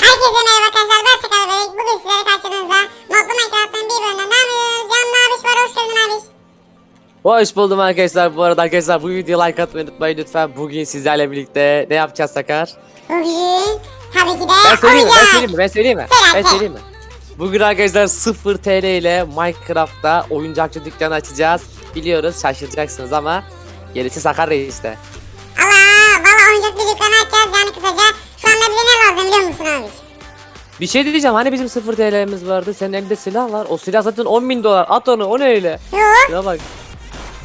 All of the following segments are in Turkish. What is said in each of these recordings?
Herkese merhaba arkadaşlar ben Sakar Bebek. Bugün sizlere karşınızda Modlu Minecraft'ın bir bölümünden ne yapıyoruz? Yanımda abiş var hoş geldin abiş. Hoş buldum arkadaşlar. Bu arada arkadaşlar bu videoya like atmayı unutmayın lütfen. Bugün sizlerle birlikte ne yapacağız Sakar? Bugün tabii ki de Ben söyleyeyim mi? Ben söyleyeyim mi? Ben söyleyeyim mi? Söyle, Ben söyle. söyleyeyim mi? Bugün arkadaşlar 0 TL ile Minecraft'ta oyuncakçı dükkanı açacağız. Biliyoruz şaşıracaksınız ama gerisi Sakar Reis'te. Allah valla oyuncak bir dükkanı açacağız yani kısaca. Biliyor musun abiş? Bir şey diyeceğim hani bizim 0 TL'miz vardı. Senin elinde silah var. O silah zaten 10 bin dolar. At onu o ne öyle? Yok. Ya bak.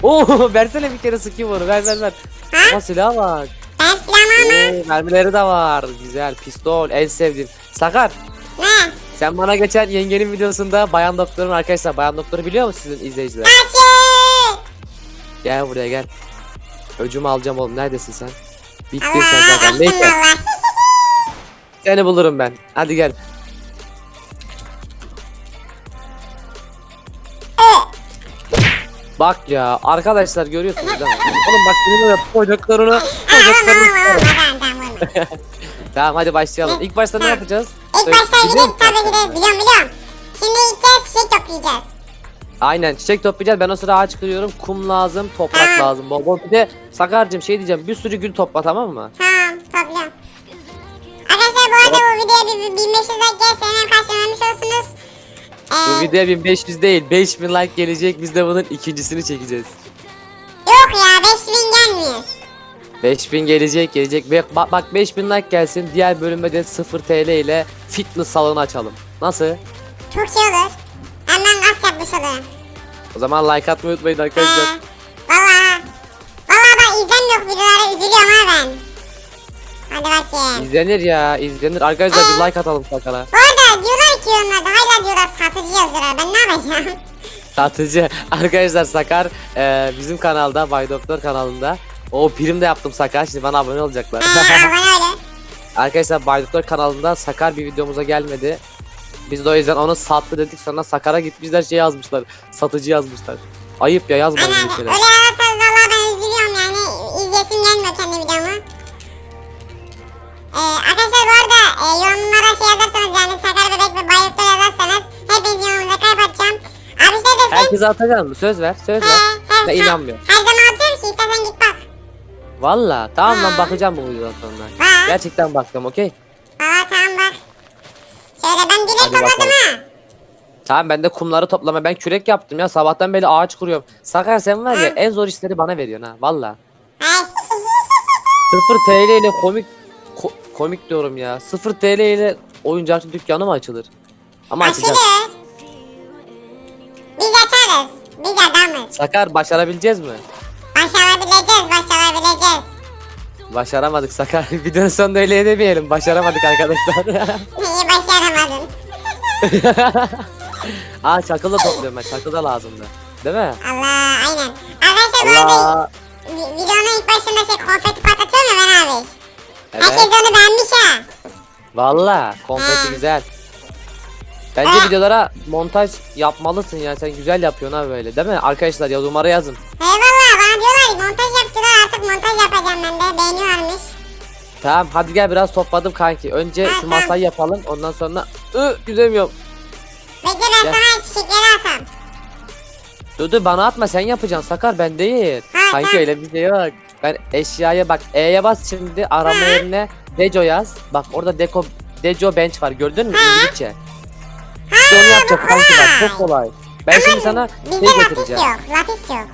Oo versene bir kere sıkayım onu. Ver ver ver. Ha? Ama silah var. Ben silahımı ama. Mermileri de var. Güzel. Pistol en sevdiğim. Sakar. Ne? Sen bana geçen yengenin videosunda Bayan Doktor'un arkadaşlar Bayan Doktor'u biliyor musun sizin izleyiciler? Açık. Gel buraya gel. Öcümü alacağım oğlum neredesin sen? Bittin sen zaten neyse. Seni bulurum ben. Hadi gel. Bak ya arkadaşlar görüyorsunuz değil mi? Oğlum bak benim öyle vurma vurma tamam hadi başlayalım. İlk başta ne yapacağız? İlk Söyle- başta gidip tabii de biliyorum biliyorum. Şimdi gideceğiz çiçek toplayacağız. Aynen çiçek toplayacağız. Ben o sıra ağaç kırıyorum. Kum lazım, toprak lazım. Bol bol. Bir de Sakar'cığım şey diyeceğim. Bir sürü gül topla tamam mı? Tamam 1500 like gelse hemen karşılamış olsunuz. Bu Ee, videoya 1500 değil 5000 like gelecek. Biz de bunun ikincisini çekeceğiz. yok ya 5000 gelmiyor. 5000 gelecek gelecek. Ve bak, bak 5000 like gelsin. Diğer bölümde de 0 TL ile fitness salonu açalım. Nasıl? Çok iyi olur. Hemen gaz yapmış olurum. O zaman like atmayı unutmayın arkadaşlar. Ee, İzlenir ya izlenir. Arkadaşlar bir like atalım Sakar'a. Bu arada diyorlar ki yorumlarda hala diyorlar satıcı yazıyorlar ben ne yapacağım? Satıcı. Arkadaşlar Sakar e, bizim kanalda Bay Doktor kanalında. O prim de yaptım Sakar. Şimdi bana abone olacaklar. Ee, abone öyle. Arkadaşlar Bay Doktor kanalında Sakar bir videomuza gelmedi. Biz de o yüzden onu sattı dedik sonra Sakar'a gitmişler şey yazmışlar. Satıcı yazmışlar. Ayıp ya yazmayın Aynen bir öyle şeyler. yazarsanız valla ben üzülüyorum yani izlesim gelmiyor kendi videomu. Ee, arkadaşlar bu arada e, yorumlara şey yazarsanız yani Sakar Bebek ve Bayıltı yazarsanız hepiniz yorumunuza kalp atacağım. Abi işte desin. Herkese atacağım mı? Söz ver. Söz ver. Ben inanmıyorum. Her zaman atıyorum ki istersen git bak. Valla. Tamam lan Ha. bakacağım bu videodan sonra. Ha. Gerçekten bakacağım okey. Valla tamam bak. Şöyle ben direkt Hadi topladım bakalım. ha. Tamam ben de kumları toplama. Ben kürek yaptım ya. Sabahtan beri ağaç kuruyorum. Sakar sen var ya en zor işleri bana veriyorsun ha. Valla. He. 0 TL ile komik ko- komik diyorum ya. 0 TL ile oyuncakçı dükkanı mı açılır? Ama açacağız. Açılır. Biz açarız. Biz adamız. Sakar başarabileceğiz mi? Başarabileceğiz, başarabileceğiz. Başaramadık Sakar. Videonun sonunda öyle demeyelim. Başaramadık arkadaşlar. İyi başaramadın. Aa çakıl da topluyorum ben. Çakıl da lazımdı. Değil mi? Allah aynen. Arkadaşlar bu arada Allah. vi- videonun ilk başında şey konfeti patlatıyorum ya ben abi. Herkes Evet. onu beğenmiş ha. Valla konfeti Ha. güzel. Bence Ha. videolara montaj yapmalısın ya. Sen güzel yapıyorsun ha böyle. Değil mi? Arkadaşlar yorumlara yazın. Eyvallah bana diyorlar ki montaj yaptılar artık montaj yapacağım ben de beğeniyorlarmış. Tamam hadi gel biraz topladım kanki. Önce Ha, şu tamam. masayı yapalım. Ondan sonra ı güzemiyorum. Bekle ben Gel. sana çiçekleri atam. Dur dur bana atma sen yapacaksın Sakar ben değil. Ha, Kanki tamam. öyle bir şey yok. Ben eşyaya bak E'ye bas şimdi arama yerine Deco yaz. Bak orada Deco Deco bench var gördün mü. İngilizce. İşte onu yapacak kanki bak çok kolay. Ben şimdi sana Bizde şey lapis getireceğim. yok lapis yok.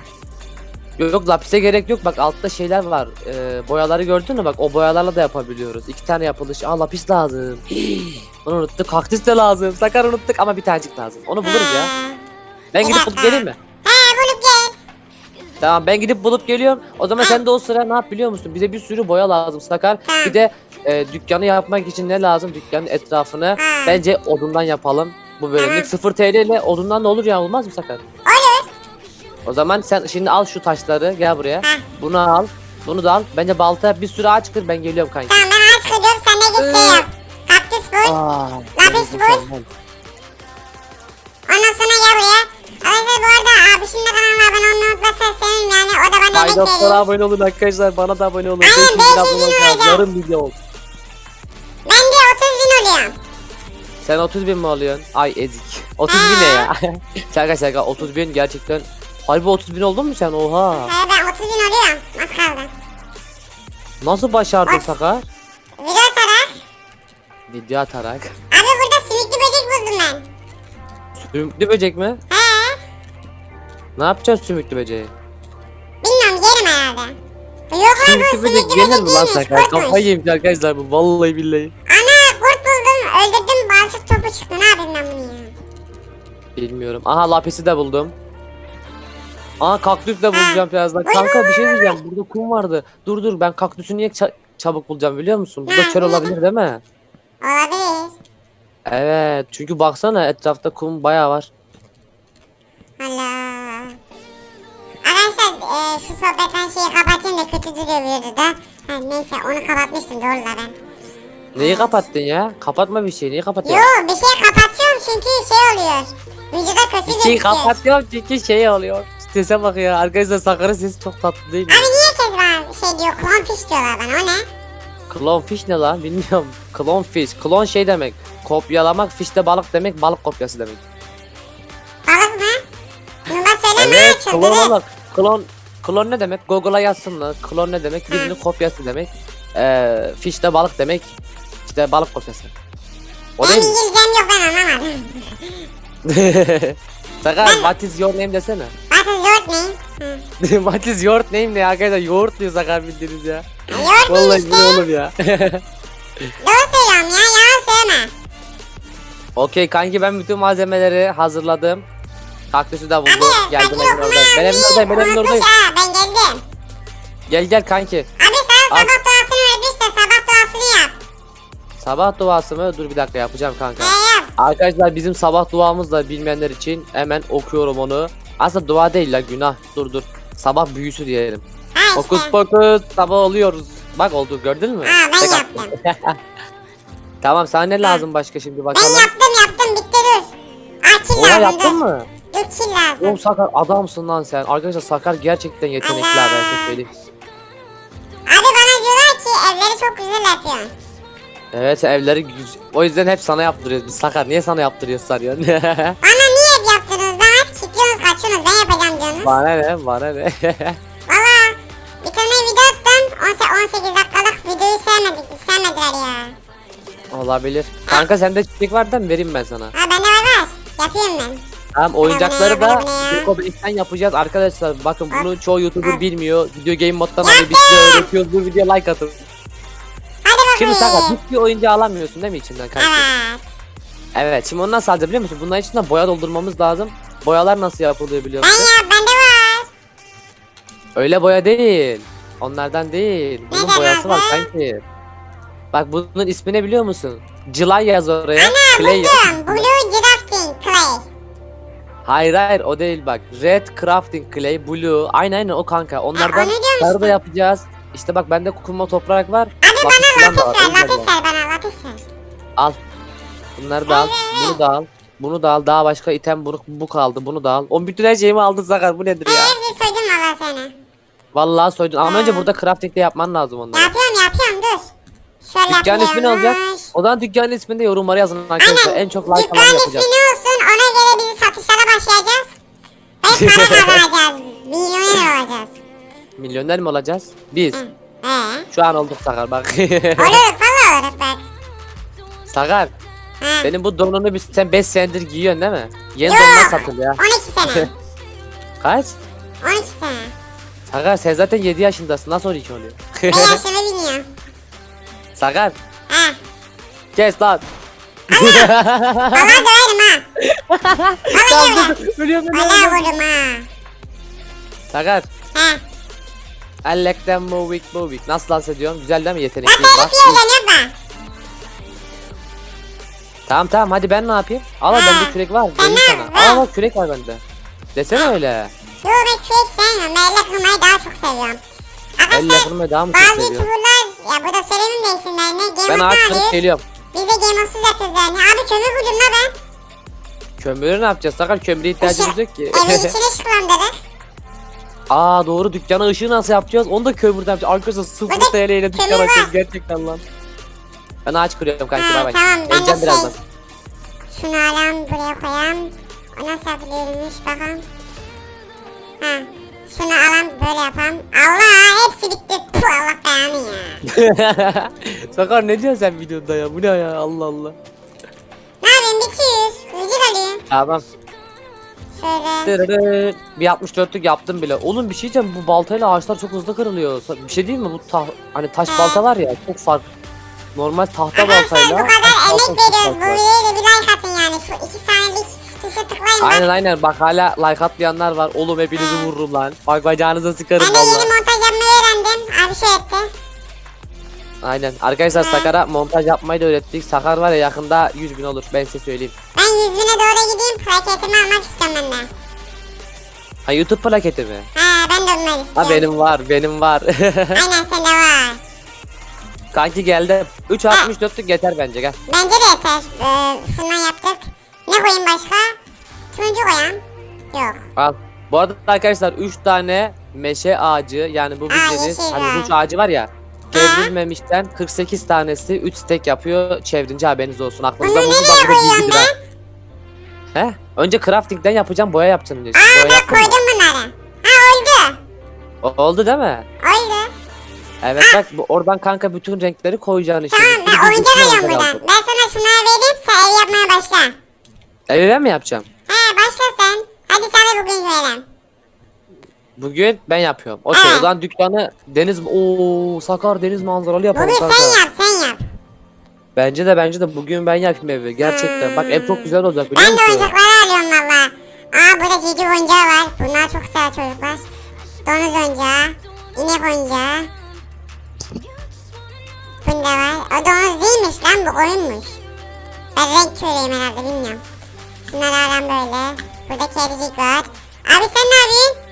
Yok, yok lapise gerek yok bak altta şeyler var. Ee, boyaları gördün mü bak o boyalarla da yapabiliyoruz. İki tane yapılış. Aa lapis lazım. Onu unuttuk. Kaktüs de lazım. Sakar unuttuk ama bir tanecik lazım. Onu buluruz ya. Ben gidip bulup geleyim mi? Tamam ben gidip bulup geliyorum. O zaman sen de o sıra ne yap biliyor musun? Bize bir sürü boya lazım Sakar. Bir de e, dükkanı yapmak için ne lazım? Dükkanın etrafını bence odundan yapalım. Bu bölümlük 0 TL ile odundan da olur ya olmaz mı Sakar? Olur. O zaman sen şimdi al şu taşları gel buraya. Bunu al. Bunu da al. Bence balta bir sürü ağaç kır ben geliyorum kanki. Tamam ben ağaç kırıyorum sen de git şey yap. Kaktüs bul. Aa, Lapis bul. Ondan sonra gel buraya. Arkadaşlar bu arada abişin de kanalına abone olmayı unutmazsanız sevinirim yani o da bana Bay emek Doktor'a veriyor. abone olun arkadaşlar. Bana da abone olun. Aynen, 500 bin 500 bin abone olacağız. olacağız. Yarın video olsun. Ben de 30 bin oluyorum. Sen 30 bin mi alıyorsun? Ay ezik. 30 bin ne ya? şaka şaka 30 bin gerçekten. Harbi 30 bin oldun mu sen? Oha. He ben 30 bin oluyorum. Az kaldı. Nasıl başardın Bak. Sakar? Video atarak. Video atarak. Abi burada sümüklü böcek buldum ben. Sümüklü böcek mi? He. Ne yapacağız sümüklü böceği? Bilmiyorum yerim herhalde. Yok abi Sümüklü böcek yenir mi lan. Sakar? Kafayı yemiş arkadaşlar bu vallahi billahi. Ana kurt buldum. Öldürdüm balçık topu çıktı. Ne yapayım ben bunu ya? Bilmiyorum. Aha lapisi de buldum. Aa kaktüs de bulacağım birazdan. Kanka bir şey diyeceğim. Burada kum vardı. Dur dur ben kaktüsü niye ça- çabuk bulacağım biliyor musun? Burada çöl olabilir değil mi? Olabilir. Evet. Çünkü baksana etrafta kum bayağı var. Allah. E, şu sohbetten şeyi kapatayım da kötü duruyor videoda. Ha, neyse onu kapatmıştım doğru da ben. Neyi kapattın ya? Kapatma bir şeyi. Niye Yo kapatıyorsun? bir şey kapatıyorum çünkü şey oluyor. Videoda kötü Bir gözüküyor. şeyi kapatıyorum çünkü şey oluyor. Sese bak ya. Arkadaşlar Sakar'ın sesi çok tatlı değil mi? Abi niye kez bana şey diyor clownfish diyorlar bana o ne? Clownfish ne lan? Bilmiyorum. Clownfish. Clone şey demek. Kopyalamak. Fish de balık demek. Balık kopyası demek. Balık mı? Bunu da söyleme Evet, ha klon çıldırır. balık. Klon, klon ne demek? Google'a yazsınlar. Klon ne demek? Birinin kopyası demek. Ee, fish de balık demek. İşte balık kopyası. O Benim değil mi? İngilizcem yok ben anlamadım. Sakar, what is your name desene. What is your name? What is your name ne? Arkadaşlar yoğurt diyor Sakar bildiğiniz ya. Name Vallahi işte. ne oğlum ya. Doğru söylüyorum ya yalan söyleme. Okey kanki ben bütün malzemeleri hazırladım. Kaktüsü de buldum. Abi Geldim evin okuma oradayım. Ben evin oradayım, ben unutmuş oradayım. ha ben geldim. Gel gel kanki. Abi sana Al. sabah duasını öğretmiş de sabah duasını yap. Sabah duası mı? Dur bir dakika yapacağım kanka. He yap. Arkadaşlar bizim sabah duamız da bilmeyenler için hemen okuyorum onu. Aslında dua değil la günah. Dur dur. Sabah büyüsü diyelim. Ha işte. Fokus fokus sabah oluyoruz. Bak oldu gördün mü? Ha ben Tek yaptım. tamam sana ne lazım başka şimdi Ben bakalım. yaptım yaptım bitti dur. Kil Oha lazım yaptın dur. mı? Dur kil lazım. Oğlum Sakar adamsın lan sen. Arkadaşlar Sakar gerçekten yetenekli Allah. abi ben size söyleyeyim. Abi bana diyorlar ki evleri çok güzel yapıyorsun. Evet evleri güz- O yüzden hep sana yaptırıyoruz biz. Sakar niye sana yaptırıyoruz sanıyorsun? Bana niye ev yaptınız? Bana hep kilitliyorsunuz kaçıyorsunuz ben yapacağım diyorsunuz. bana ne bana ne. Valla bir tane video attım. 18 dakikalık videoyu sevmedik. Sevmediler ya. Olabilir. Kanka sende çiçek var da mı vereyim ben sana. Ha bende var var. Yapıyorum ben. Tamam oyuncakları da Black'ten yapacağız arkadaşlar. Bakın Bak, bunu çoğu YouTuber bilmiyor. Video game moddan Yaptım. alıyor. Biz size öğretiyoruz. Bu videoya like atın. Şimdi Sakar hiçbir oyuncağı alamıyorsun değil mi içinden kanka? Evet. Evet. Şimdi onu nasıl alacağız biliyor musun? Bunların içinden boya doldurmamız lazım. Boyalar nasıl yapılıyor biliyor Ben musun? ya bende var. Öyle boya değil. Onlardan değil. Bunun Neden boyası var abi? kanki. Bak bunun ismi ne biliyor musun? Cılay yaz oraya. Ana Clay yaz. buldum. Blue Drafting Clay. Hayır hayır o değil bak. Red Crafting Clay, Blue. Aynen aynen o kanka. Onlardan onu diyorum sarı da işte. yapacağız. İşte bak bende kumma toprak var. Abi Lapis bana falan lapis ver. var, Lapis ver bana lapis ver. Al. Bunları da al. Bunu da al. Bunu da al. Daha başka item bunu bu kaldı. Bunu da al. O bütün her şeyimi aldın Sakar. Bu nedir ya? hepsini soydum valla seni. Vallahi soydun. Ama Ha. önce burada crafting de yapman lazım onları. Yapıyorum yapıyorum dur. Şöyle Dükkanın ismi ne olacak? O zaman dükkanın ismini de yorumlara yazın arkadaşlar. En çok like Dükkan ismi yapacağız. ne olsun başlayacağız. Ve para kazanacağız. Milyoner olacağız. Milyoner mi olacağız? Biz. Hı. Ee? Şu an olduk Sakar bak. Oluruk valla oluruk bak. Sakar. Ha. Benim bu donunu bir, sen 5 senedir giyiyorsun değil mi? Yeni Yok. donlar satılıyor. 12 sene. Kaç? 12 sene. Sakar sen zaten 7 yaşındasın. Nasıl 12 oluyor? Ben yaşımı bilmiyorum. Sakar. Ha. Kes lan. Valla döverim ha. Tamam Valla dur. Ölüyorum Valla ölüyorum. vururum ha. Sakar. Ha. I like them moving moving. Nasıl dans ediyorsun? Güzel değil mi Lan yetenekli? Bak. telif yiyeceğim yapma. Tamam tamam hadi ben ne yapayım? Al al Ha. bende kürek var. Sen Vereyim sana. Ver. Al bak kürek var bende. Desene öyle. Yo ben kürek sevmiyorum. Ben elle kırmayı daha çok seviyorum. Elle Arkadaşlar daha mı çok bazı seviyorsun? youtuberlar ya burada söylemeyeyim de isimlerini. Ben Game ağaç kırıp Thrones geliyorum. Biz de Game Thrones yapıyoruz yani. Abi kömür buldum la ben. Kömürü ne yapacağız? Sakar kömüre ihtiyacımız yok ki. Evin içini ışıklandırır. Aa doğru dükkana ışığı nasıl yapacağız? Onu da kömürden yapacağız. Arkadaşlar 0 Burada TL ile dükkan kömür var. açacağız gerçekten lan. Ben ağaç kırıyorum kanki bay bay. tamam, ben de Geleceğim şey- birazdan. Şunu alalım buraya koyalım. O nasıl yapılıyormuş bakalım. Ha. Şunu alalım böyle yapalım. Allah hepsi bitti. Puh Allah belanı ya. Sakar ne diyorsun sen videoda ya? Bu ne ya? Allah Allah. Ne yapayım bitiyoruz. Gıcık alayım. Tamam. Şöyle. Dırırır. Bir 64'lük yaptım bile. Oğlum bir şey diyeceğim bu baltayla ağaçlar çok hızlı kırılıyor. Sa- Bir şey değil mi bu ta hani taş balta var ya çok fark. Normal tahta Arkadaşlar baltayla. bu kadar taş emek balta çok veriyoruz. Bu videoya da bir like atın yani. Şu iki saniyelik tuşa tıklayın. bak. Aynen aynen bak hala like atmayanlar var. Oğlum hepinizi He. vururum lan. Bak bacağınıza sıkarım Ben de yeni valla. montaj yapmayı öğrendim. Abi şey etti. Aynen. Arkadaşlar. Sakar'a montaj yapmayı da öğrettik. Sakar var ya yakında 100 bin olur ben size söyleyeyim. Ben 100 bine doğru gideyim. Plaketimi almak istiyorum ben de. Ha YouTube plaketi mi? He ben de onları istiyorum. Ha benim var benim var. Aynen sende var. Kanki geldi. 3.64'lük yeter bence gel. Bence de yeter. Ee, şundan yaptık. Ne koyayım başka? Turuncu koyayım. Yok. Al. Bu arada arkadaşlar 3 tane meşe ağacı yani bu Aa, bildiğiniz yeşil hani ruç ağacı var ya. Çevrilmemişten 48 tanesi 3 stek yapıyor. Çevrince haberiniz olsun. Aklınızda Bunu bulunsun. nereye bak bu da koyuyorum bilgidir ha. He? Önce crafting'den yapacağım boya yapacağım önce. Aa boya bak yaptın mı? koydum bunları. Ha oldu. O- oldu değil mi? Oldu. Evet bak bu, oradan kanka bütün renkleri koyacaksın işte. Tamam Bir ben sürü oyuncak alıyorum buradan. Ben sana şunları vereyim sen ev yapmaya başla. Evi ben mi yapacağım? He başla sen. Hadi sana bugün verelim. Bugün ben yapıyorum. Okey o zaman dükkanı deniz ooo sakar deniz manzaralı yapalım kanka. sen yap sen yap. Bence de bence de bugün ben yapayım evi gerçekten. Bak ev çok güzel olacak biliyor Ben de musun? oyuncakları alıyorum valla. Aa burada cici oyuncağı var. Bunlar çok güzel çocuklar. Domuz oyuncağı. inek oyuncağı. Bunda var. O domuz değilmiş lan bu oyunmuş. Ben renk köreyim herhalde bilmiyorum. Şunları alalım böyle. Burada kedicik var. Abi sen ne yapıyorsun?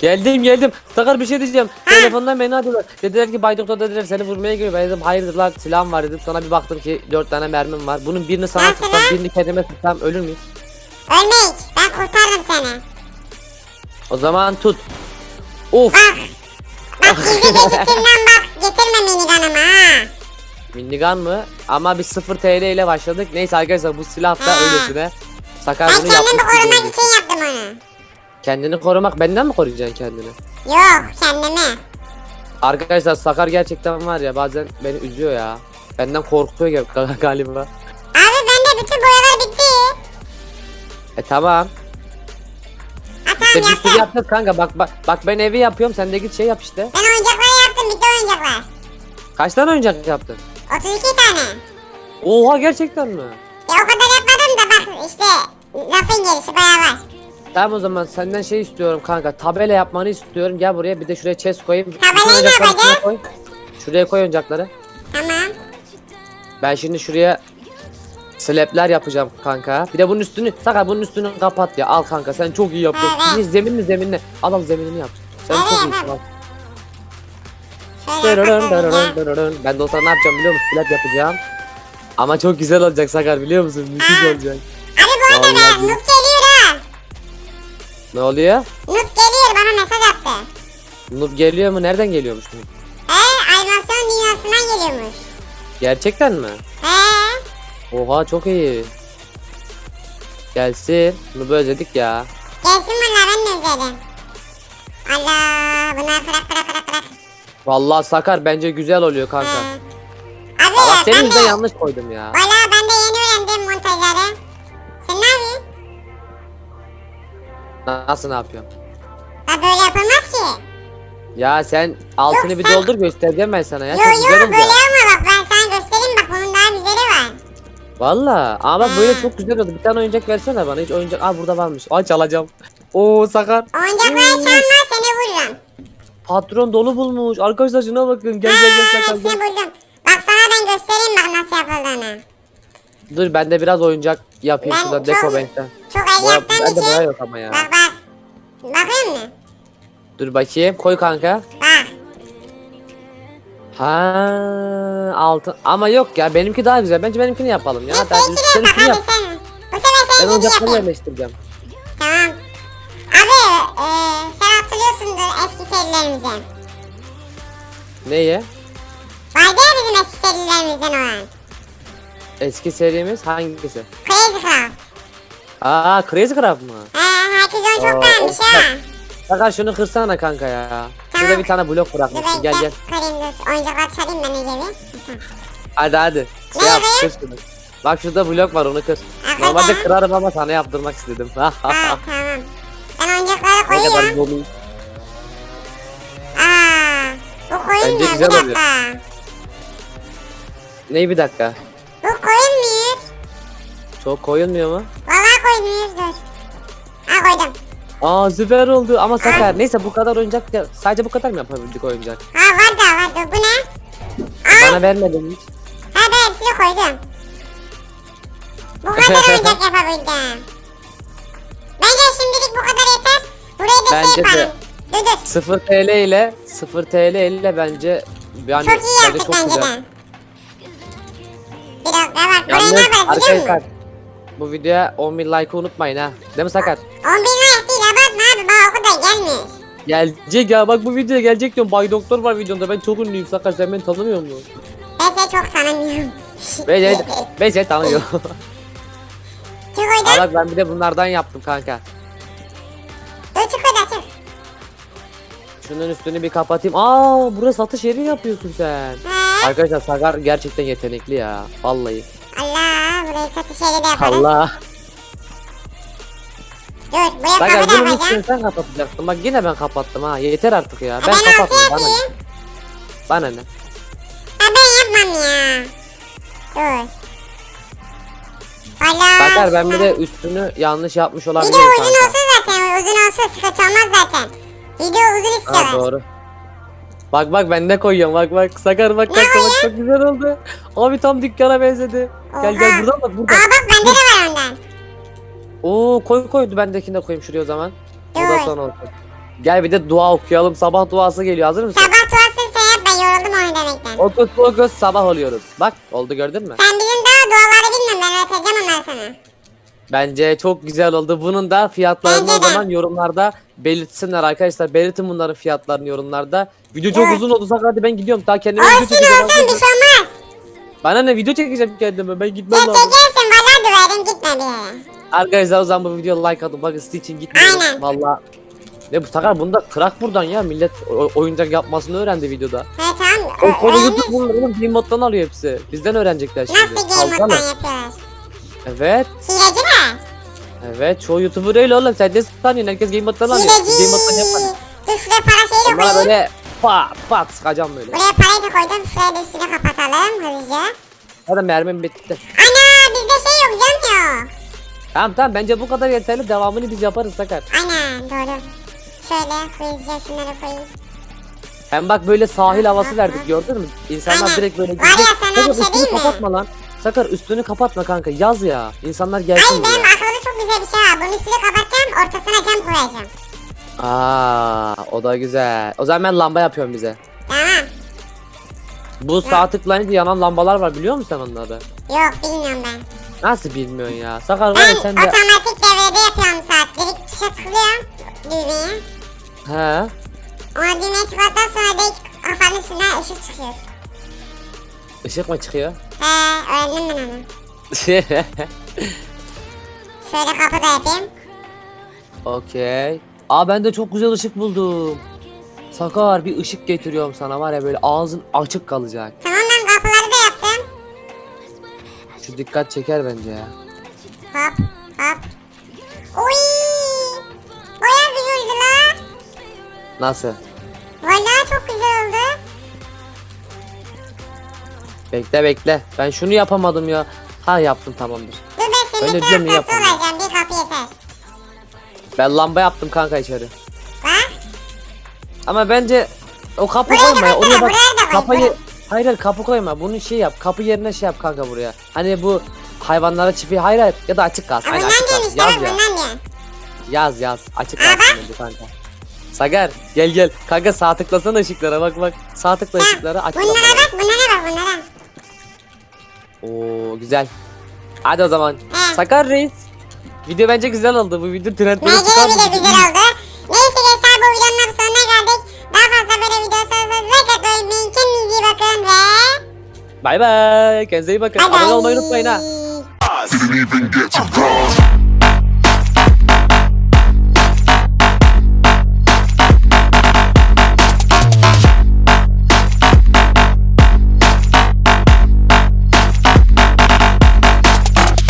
Geldim geldim. Sakar bir şey diyeceğim. Telefondan beni arıyorlar. Dediler ki Bay Doktor dediler seni vurmaya geliyor. Ben dedim hayırdır lan silahım var dedim. Sonra bir baktım ki 4 tane mermim var. Bunun birini sana Nasıl tutsam lan? birini kendime tutsam ölür müyüz? Ölmek. Ben kurtarırım seni. O zaman tut. Of. Bak. Bak gizli geçitinden bak. Getirme minigun'umu ha. Minigun mı? Ama biz 0 TL ile başladık. Neyse arkadaşlar bu silah da Ha. öylesine. Sakar Ben bunu kendimi yapmış gibi korumak oluyor. için yaptım onu. Kendini korumak benden mi koruyacaksın kendini? Yok kendimi. Arkadaşlar Sakar gerçekten var ya bazen beni üzüyor ya. Benden korkuyor gal- galiba. Abi bende bütün boyalar bitti. E tamam. İşte tamam bir sürü yaptım. yaptık kanka bak bak bak ben evi yapıyorum sen de git şey yap işte. Ben oyuncakları yaptım bitti oyuncaklar. Kaç tane oyuncak yaptın? 32 tane. Oha gerçekten mi? Ya o kadar yapmadım da bak işte lafın gelişi bayağı var. Tamam o zaman senden şey istiyorum kanka tabela yapmanı istiyorum gel buraya bir de şuraya chest koyayım. Tabelayı ne oyuncakları yapacağız? şuraya koy. Şuraya koy oyuncakları. Tamam. Ben şimdi şuraya slapler yapacağım kanka. Bir de bunun üstünü Sakar bunun üstünü kapat ya al kanka sen çok iyi yapıyorsun. Evet. Bir zemin mi zeminle al al zeminini yap. Sen Evet, çok iyisin al. Şöyle Dırırın, yapalım dırırın, ya. dırırın. Ben de olsa ne yapacağım biliyor musun? Slap yapacağım. Ama çok güzel olacak Sakar biliyor musun? Müthiş olacak. Abi bu arada Vallahi ben. Ne oluyor? Noob geliyor bana mesaj attı. Noob geliyor mu? Nereden geliyormuş Noob? He animasyon dünyasından geliyormuş. Gerçekten mi? He. Oha çok iyi. Gelsin. Noob'u özledik ya. Gelsin valla ben de özledim. Allah bunları bırak bırak bırak bırak. Vallahi Sakar bence güzel oluyor kanka. He. Abi ben senin de, yanlış koydum ya. valla ben de yeni öğrendim montajları. Nasıl ne yapıyorum? Ha böyle yapılmaz ki. Ya sen altını bir sen- doldur göstereceğim ben sana ya. Yo Çok yo böyle ama bak ben sana göstereyim bak bunun daha güzeli var. Valla ama böyle çok güzel oldu. Bir tane oyuncak versene bana. Hiç oyuncak. Aa burada varmış. Aç alacağım. Oo Sakar. Oyuncakları Hmm. çalma seni vururum. Patron dolu bulmuş. Arkadaşlar şuna bakın. Gel gel gel Sakar hepsini gel. buldum. Bak sana ben göstereyim bak nasıl yapıldığını. Dur ben de biraz oyuncak yapayım Ben şurada çok- Deco Bank'ten. Çok el yaptığım bende için. yok ama ya. Bak bak. Bakayım mı? Dur bakayım. Koy kanka. Bak. Ha altın. Ama yok ya benimki daha güzel. Bence benimkini yapalım ya. Hadi ikili yap bak hadi yap. sen. Bu sefer Ben senin gibi oyuncakları yapayım. yerleştireceğim. Tamam. Abi e, sen hatırlıyorsundur eski serilerimizi. Neye? Vardı ya bizim eski serilerimizden olan. Eski serimiz hangisi? Crazy Craft. Aa Crazy Craft mı? He herkes onu Aa, çok beğenmiş o- ha. Sakar şunu kırsana kanka ya. Şurada bir tane blok Dur bırakmışsın. Gel bekle. gel. Kırayım dur. Oyuncaklar çalayım ben önce bir. Hadi hadi. Şey yap, kır şunu. Bak şurada blok var onu kır. Arkada. Normalde kırarım ama sana yaptırmak istedim. Ha tamam. Ben oyuncakları ne kadar koyuyorum. komik. Aa, bu koyulmuyor Bence bir güzel oluyor. dakika. Ney bir dakika. Çok koyulmuyor mu? Vallahi koyulmuyor dur. Ha koydum. Aa süper oldu ama Sakar. Neyse bu kadar oyuncak ya. Sadece bu kadar mı yapabildik oyuncak? Ha var da var dur bu ne? Bana vermedin hiç. Ha ben hepsini koydum. Bu kadar oyuncak yapabildim. Bence şimdilik bu kadar yeter. Burayı da Bence şey de. yapalım. Dur dur. 0 TL ile 0 TL ile bence yani Çok iyi yaptık çok bence güzel. de. Bir dakika bak burayı Yalnız ne yaparız biliyor musun? Bu videoya 10 bin like unutmayın ha. Değil mi Sakar? 10 bin like değil abartma abi bana o kadar gelmiyor. Gelecek ya bak bu videoya gelecek diyorum. Bay Doktor var videomda ben çok ünlüyüm Sakar sen beni tanımıyor musun? Ben seni çok tanımıyorum. Ben, ben, ben seni tanıyorum. Çık oradan. Aa, bak ben bir de bunlardan yaptım kanka. Dur çık oradan çık. Şunun üstünü bir kapatayım. Aa buraya satış yeri yapıyorsun sen. He. Arkadaşlar Sakar gerçekten yetenekli ya. Vallahi. Satış yeri de yaparız. Allah. Dur buraya Sakar kapı da bunun üstünü yapacağım. sen kapatacaktın. Bak yine ben kapattım ha. Yeter artık ya. E Ben ben altı. Bana, yapayım. bana ne? Ha ben yapmam ya. Dur. Allah. Sakar ben bir de üstünü yanlış yapmış Video olabilirim uzun kanka. olsun zaten. Uzun olsun sıkıntı olmaz zaten. Video uzun Ha istiyorlar. doğru. Bak bak ben ne koyuyorum bak bak Sakar bak kanka bak çok güzel oldu. Abi tam dükkana benzedi. Gel gel Oha. buradan bak Aa buradan. bak bende de var ondan. Oo koy koy bendekini de koyayım şuraya o zaman. Bu da Dur. son olsun. Gel bir de dua okuyalım. Sabah duası geliyor. Hazır mısın? Sabah tuvalsın sen yap ben yoruldum onu demekten. Okus okus sabah oluyoruz. Bak oldu gördün mü? Sen bizim daha duaları bilmiyorum ben öğreteceğim onları sana. Bence çok güzel oldu. Bunun da fiyatlarını o zaman yorumlarda belirtsinler arkadaşlar. Belirtin bunların fiyatlarını yorumlarda. Video çok uzun oldu. Sakar hadi ben gidiyorum. Daha kendime video Olsun çekeceğim. olsun bir şey olmaz. Bana ne video çekeceğim kendime. Ben gitmem lazım. çekersin valla döverim gitme bir yere. Arkadaşlar o zaman bu videoya like atın. Bak Stitch için gitmiyorum. Aynen. Valla. Ne bu Sakar bunu da kırak buradan ya. Millet oyuncak yapmasını öğrendi videoda. He tamam O konu. YouTube bunlar oğlum Game Mode'dan alıyor hepsi. Bizden öğrenecekler şimdi. Nasıl game moddan yapıyorlar? Evet. Hileciler. Evet çoğu YouTuber öyle oğlum. Sen ne sanıyorsun? Herkes Game Mode'dan alıyor. Game Mode'dan Hileci. yapmadık. Dur şuraya para şeyi de Onlara koyayım. böyle pat pat sıkacağım böyle. Buraya parayı da koydum. Şuraya da üstüne kapatalım hızlıca. Hadi mermim bitti. Ana bizde şey yok cam yok. Tamam tamam bence bu kadar yeterli. Devamını biz yaparız Sakar. Aynen doğru. Şöyle hızlıca şunları koyayım. Hem bak böyle sahil havası verdik gördün mü? İnsanlar Aynen. direkt böyle Var ya sana bir şey üstünü diyeyim mi? kapatma lan. Sakar üstünü kapatma kanka yaz ya. İnsanlar gelsin Hayır diye. benim aklımda çok güzel bir şey var. Bunun üstüne kapatacağım ortasına cam koyacağım. Aa, o da güzel. O zaman ben lamba yapıyorum bize. Tamam. Bu sağ tıklayınca yanan lambalar var biliyor musun sen onları? Yok bilmiyorum ben. Nasıl bilmiyorsun ya? Sakar var Ben ya sen de... otomatik devrede yapıyorum saat. Direkt tuşa tıklıyorum düğmeye. He. Ona düğmeye tıkladıktan sonra direkt kafanın üstünden ışık çıkıyor. Işık mı çıkıyor? He öğrendim ben onu. Şöyle kapı da yapayım. Okey. Aa ben de çok güzel ışık buldum. Sakar bir ışık getiriyorum sana var ya böyle ağzın açık kalacak. Tamam ben kapıları da yaptım. Şu dikkat çeker bence ya. Hop hop. Uy! Baya güzel oldu la. Nasıl? Valla çok güzel Bekle bekle. Ben şunu yapamadım ya. Ha yaptım tamamdır. Dur ben Öyle diyorum, olacağım. Bir kapı yeter. Ben lamba yaptım kanka içeri. Bak. Ama bence o kapı Buraya koyma ya. Oraya bak. buraya da koy, Kapıyı buraya. Hayır hayır kapı koyma. Bunu şey yap. Kapı yerine şey yap kanka buraya. Hani bu hayvanlara çiftliği hayır hayır ya da açık kalsın. Aynen Bundan açık diyorum kalsın. işte bak Yaz ya. bundan diyorum. Yaz yaz. Açık Aa, kalsın bence kanka. Sagar gel gel. Kanka sağ tıklasana ışıklara bak bak. Sağ tıkla ışıklara açık Bunlara kalsın. bak bunlara bak bunlara. Oo güzel. Hadi o zaman. He. Sakar reis. Video bence güzel oldu. Bu video trendlere Bence çıkar de mı? bile güzel oldu. Neyse gençler bu videonun sonuna geldik. Daha fazla böyle video istiyorsanız like atmayı unutmayın. Kendinize iyi bakın ve... Bay bay. Kendinize iyi bakın. Bay bay. Abone olmayı unutmayın ha. Didn't even get to cross.